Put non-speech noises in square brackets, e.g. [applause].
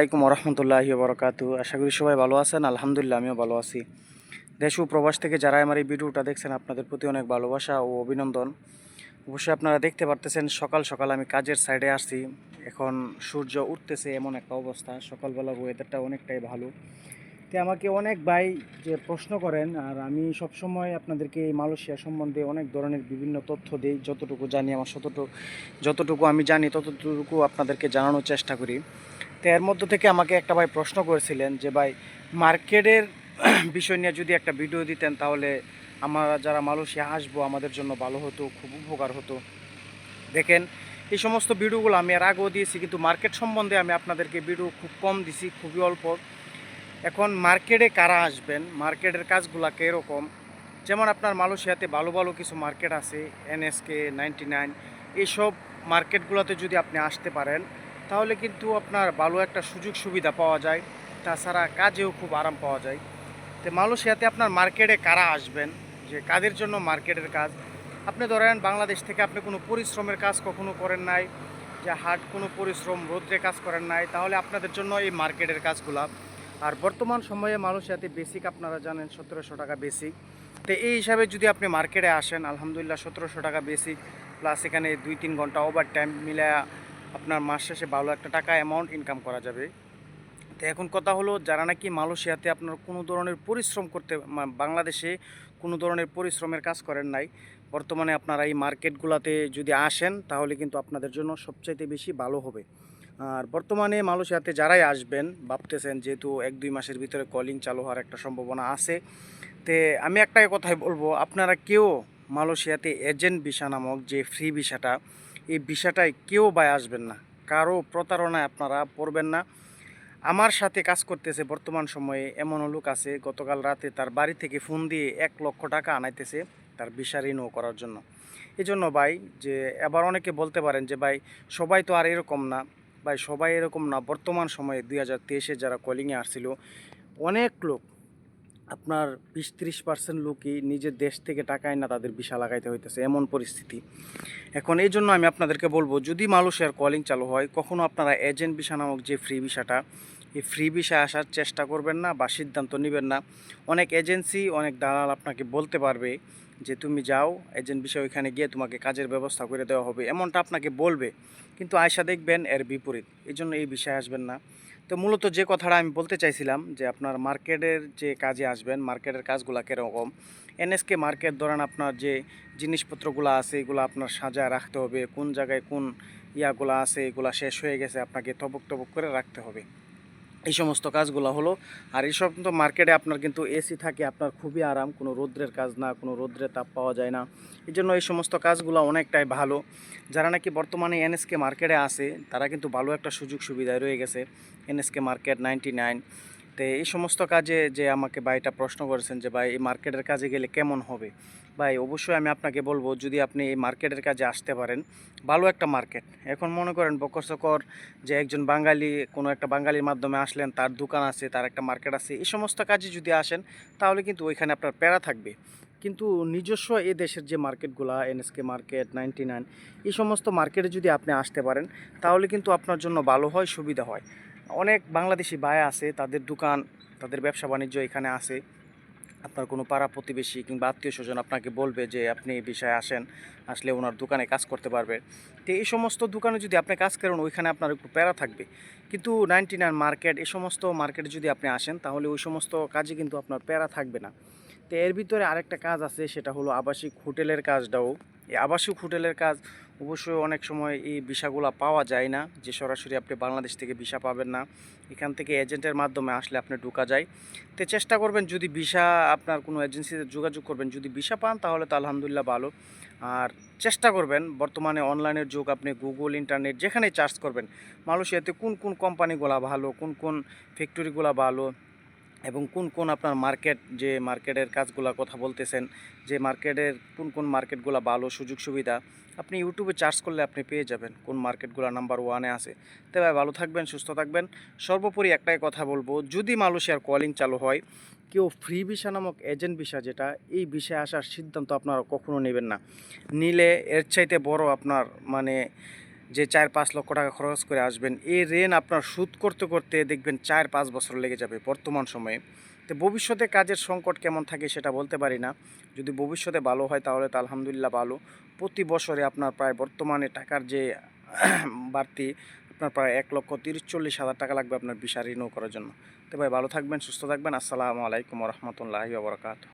আসসালামাইকুম রহমতুল্লাহ বরকাতু আশা করি সবাই ভালো আছেন, আলহামদুলিল্লাহ আমিও ভালো আছি। দেশ ও প্রবাস থেকে যারা আমার এই ভিডিওটা দেখছেন, আপনাদের প্রতি অনেক ভালোবাসা ও অভিনন্দন। অবশ্যই আপনারা দেখতে পারতেছেন, সকাল সকাল আমি কাজের সাইডে আসছি এখন সূর্য উঠতেছে এমন একটা অবস্থা, সকালবেলা ওয়েদারটা অনেকটাই ভালো। তো আমাকে অনেক ভাই যে প্রশ্ন করেন, আর আমি সবসময় আপনাদেরকে এই মালয়েশিয়া সম্বন্ধে অনেক ধরনের বিভিন্ন তথ্য দিই, যতটুকু জানি, আমার যতটুকু যতটুকু আমি জানি, ততটুকু আপনাদেরকে জানানোর চেষ্টা করি। তো এর মধ্য থেকে আমাকে একটা ভাই প্রশ্ন করেছিলেন যে, ভাই, মার্কেটের [clears throat] বিষয় নিয়ে যদি একটা ভিডিও দিতেন তাহলে আমরা যারা মালয়েশিয়া আসব, আমাদের জন্য ভালো হতো, খুব উপকার হতো। দেখেন, এই সমস্ত ভিডিওগুলো আমি আর আগেও দিয়েছি, কিন্তু মার্কেট সম্বন্ধে আমি আপনাদেরকে ভিডিও খুব কম দিছি, খুবই অল্প। এখন মার্কেটে কারা আসবেন, মার্কেটের কাজগুলোকে এরকম যেমন আপনার মালয়েশিয়াতে ভালো ভালো কিছু মার্কেট আছে, এনএসকে, নাইনটি নাইন এইসব মার্কেটগুলোতে যদি আপনি আসতে পারেন তাহলে কিন্তু আপনার ভালো একটা সুযোগ সুবিধা পাওয়া যায়। তাছাড়া কাজেও খুব আরাম পাওয়া যায়। তো মানুষ মালয়েশিয়াতে আপনার মার্কেটে কারা আসবেন? যে কাদের জন্য মার্কেটের কাজ? আপনি ধরেন বাংলাদেশ থেকে আপনি কোনো পরিশ্রমের কাজ কখনো করেন নাই, যে হাট কোনো পরিশ্রম, রোদ্রে কাজ করেন নাই, তাহলে আপনাদের জন্য এই মার্কেটের কাজগুলা। আর বর্তমান সময়ে মানুষ মালয়েশিয়াতে বেসিক আপনারা জানেন সতেরোশো টাকা বেসিক তো এই হিসাবে যদি আপনি মার্কেটে আসেন, আলহামদুলিল্লাহ সতেরোশো টাকা বেসিক প্লাস এখানে দুই তিন ঘণ্টা ওভার টাইম মিলে আপনার মাস শেষে ভালো একটা টাকা অ্যামাউন্ট ইনকাম করা যাবে। তো এখন কথা হলো, যারা নাকি মালয়েশিয়াতে আপনার কোনো ধরনের পরিশ্রম করতে বাংলাদেশে কোনো ধরনের পরিশ্রমের কাজ করেন নাই, বর্তমানে আপনারা এই মার্কেটগুলোতে যদি আসেন, তাহলে কিন্তু আপনাদের জন্য সবচাইতে বেশি ভালো হবে। আর বর্তমানে মালয়েশিয়াতে যারাই আসবেন, ভাবতেছেন যেহেতু এক দুই মাসের ভিতরে কলিং চালু হওয়ার একটা সম্ভাবনা আছে, তে আমি একটাই কথাই বলব, আপনারা কেউ মালয়েশিয়াতে এজেন্ট ভিসা নামক যে ফ্রি ভিসাটা এই ভিসাটায় কেউ বাই আসবেন না। কারও প্রতারণায় আপনারা পড়বেন না। আমার সাথে কাজ করতেছে বর্তমান সময়ে এমনও লোক আছে, গতকাল রাতে তার বাড়ি থেকে ফোন দিয়ে এক লক্ষ টাকা আনাইতেছে তার ভিসা রিনিউ করার জন্য। এই জন্য ভাই যে এবার অনেকে বলতে পারেন যে, ভাই, সবাই তো আর এরকম না। ভাই, সবাই এরকম না। বর্তমান সময়ে দুই হাজার তেইশে যারা কলিংয়ে আসছিল, অনেক লোক আপনার বিশ ত্রিশ পার্সেন্ট লোকই নিজের দেশ থেকে টাকায় না তাদের ভিসা লাগাইতে হইতেছে, এমন পরিস্থিতি। এখন এই জন্য আমি আপনাদেরকে বলব, যদি মালয়েশিয়ার কলিং চালু হয় কখনও আপনারা এজেন্ট ভিসা নামক যে ফ্রি ভিসাটা, এই ফ্রি ভিসায় আসার চেষ্টা করবেন না বা সিদ্ধান্ত নেবেন না। অনেক এজেন্সি অনেক দালাল আপনাকে বলতে পারবে যে, তুমি যাও এজেন্ট বিষয় ওইখানে গিয়ে তোমাকে কাজের ব্যবস্থা করে দেওয়া হবে। এমনটা আপনাকে বলবে, কিন্তু আয়সা দেখবেন এর বিপরীত। এই জন্য এই বিষয়ে আসবেন না। তো মূলত যে কথাটা আমি বলতে চাইছিলাম যে আপনার মার্কেটের যে কাজে আসবেন, মার্কেটের কাজগুলো কীরকম এনএসকে মার্কেট ধরেন আপনার যে জিনিসপত্রগুলো আছে, এগুলো আপনার সাজায় রাখতে হবে, কোন জায়গায় কোন ইয়াগুলো আছে, এগুলো শেষ হয়ে গেছে, আপনাকে তবক তবক করে রাখতে হবে। এই সমস্ত কাজগুলো হলো। আর এইসব তো মার্কেটে আপনার কিন্তু এসি থাকে, আপনার খুবই আরাম, কোনো রৌদ্রের কাজ না, কোনো রৌদ্রের তাপ পাওয়া যায় না। এই জন্য এই সমস্ত কাজগুলো অনেকটাই ভালো। যারা নাকি বর্তমানে এনএসকে মার্কেটে আসে তারা কিন্তু ভালো একটা সুযোগ সুবিধায় রয়ে গেছে। এনএসকে মার্কেট নাইনটি নাইন তো এই সমস্ত কাজে যে আমাকে ভাইটা প্রশ্ন করেছেন যে, ভাই, এই মার্কেটের কাজে গেলে কেমন হবে? ভাই, অবশ্যই আমি আপনাকে বলব, যদি আপনি এই মার্কেটের কাজে আসতে পারেন, ভালো একটা মার্কেট। এখন মনে করেন বকর সকর যে একজন বাঙালি, কোনো একটা বাঙালির মাধ্যমে আসলেন, তার দোকান আছে, তার একটা মার্কেট আছে, এই সমস্ত কাজে যদি আসেন, তাহলে কিন্তু ওইখানে আপনার প্যারা থাকবে। কিন্তু নিজস্ব এ দেশের যে মার্কেটগুলো এনএসকে মার্কেট, নাইনটি নাইন, এই সমস্ত মার্কেটে যদি আপনি আসতে পারেন, তাহলে কিন্তু আপনার জন্য ভালো হয়, সুবিধা হয়। অনেক বাংলাদেশি ভাই আছে, তাদের দোকান, তাদের ব্যবসা বাণিজ্য এখানে আছে। আপনার কোনো পাড়া প্রতিবেশী কিংবা আত্মীয় স্বজন আপনাকে বলবে যে আপনি এই বিষয়ে আসেন, আসলে ওনার দোকানে কাজ করতে পারবে। তো এই সমস্ত দোকানে যদি আপনি কাজ করেন, ওইখানে আপনার একটু প্যারা থাকবে। কিন্তু নাইনটি নাইন মার্কেট এই সমস্ত মার্কেটে যদি আপনি আসেন, তাহলে ওই সমস্ত কাজে কিন্তু আপনার প্যারা থাকবে না। তো এর ভিতরে আরেকটা কাজ আছে, সেটা হলো আবাসিক হোটেলের কাজটাও। এই আবাসিক হোটেলের কাজ অবশ্যই অনেক সময় এই ভিসাগুলো পাওয়া যায় না, যে সরাসরি আপনি বাংলাদেশ থেকে ভিসা পাবেন না। এখান থেকে এজেন্টের মাধ্যমে আসলে আপনি ঢুকা যায়। তো চেষ্টা করবেন যদি ভিসা আপনার কোনো এজেন্সিতে যোগাযোগ করবেন, যদি ভিসা পান তাহলে তো আলহামদুলিল্লাহ ভালো। আর চেষ্টা করবেন, বর্তমানে অনলাইনের যুগ, আপনি গুগল, ইন্টারনেট যেখানেই চার্জ করবেন, মালয়েশিয়াতে কোন কোন কোম্পানিগুলো ভালো, কোন কোন ফ্যাক্টরিগুলো ভালো এবং কোন কোন আপনার মার্কেট, যে মার্কেটের কাজগুলা কথা বলতেছেন, যে মার্কেটের কোন কোন মার্কেটগুলো ভালো, সুযোগ সুবিধা, আপনি ইউটিউবে চার্জ করলে আপনি পেয়ে যাবেন কোন মার্কেটগুলো নাম্বার ওয়ানে আছে। তো ভাই, ভালো থাকবেন, সুস্থ থাকবেন। সর্বোপরি একটাই কথা বলব, যদি মালয়েশিয়ার কলিং চালু হয়, কেউ ফ্রি ভিসা নামক এজেন্ট ভিসা যেটা, এই বিষয়ে আসার সিদ্ধান্ত আপনারা কখনো নেবেন না। নিলে এর চাইতে বড় আপনার মানে যে চার পাঁচ লক্ষ টাকা খরচ করে আসবেন এই ঋণ আপনার সুদ করতে করতে দেখবেন চার পাঁচ বছর লেগে যাবে বর্তমান সময়ে। তো ভবিষ্যতে কাজের সংকট কেমন থাকে সেটা বলতে পারি না। যদি ভবিষ্যতে ভালো হয় তাহলে তো আলহামদুলিল্লাহ ভালো। প্রতি বছরে আপনার প্রায় বর্তমানে টাকার যে [clears throat] বাড়তি আপনার প্রায় এক লক্ষ তিরিশ চল্লিশ হাজার টাকা লাগবে আপনার বিশা রিনিউ করার জন্য। তো ভাই ভালো থাকবেন, সুস্থ থাকবেন। আসসালামু আলাইকুম রহমতুল্লাহি বাবরকাত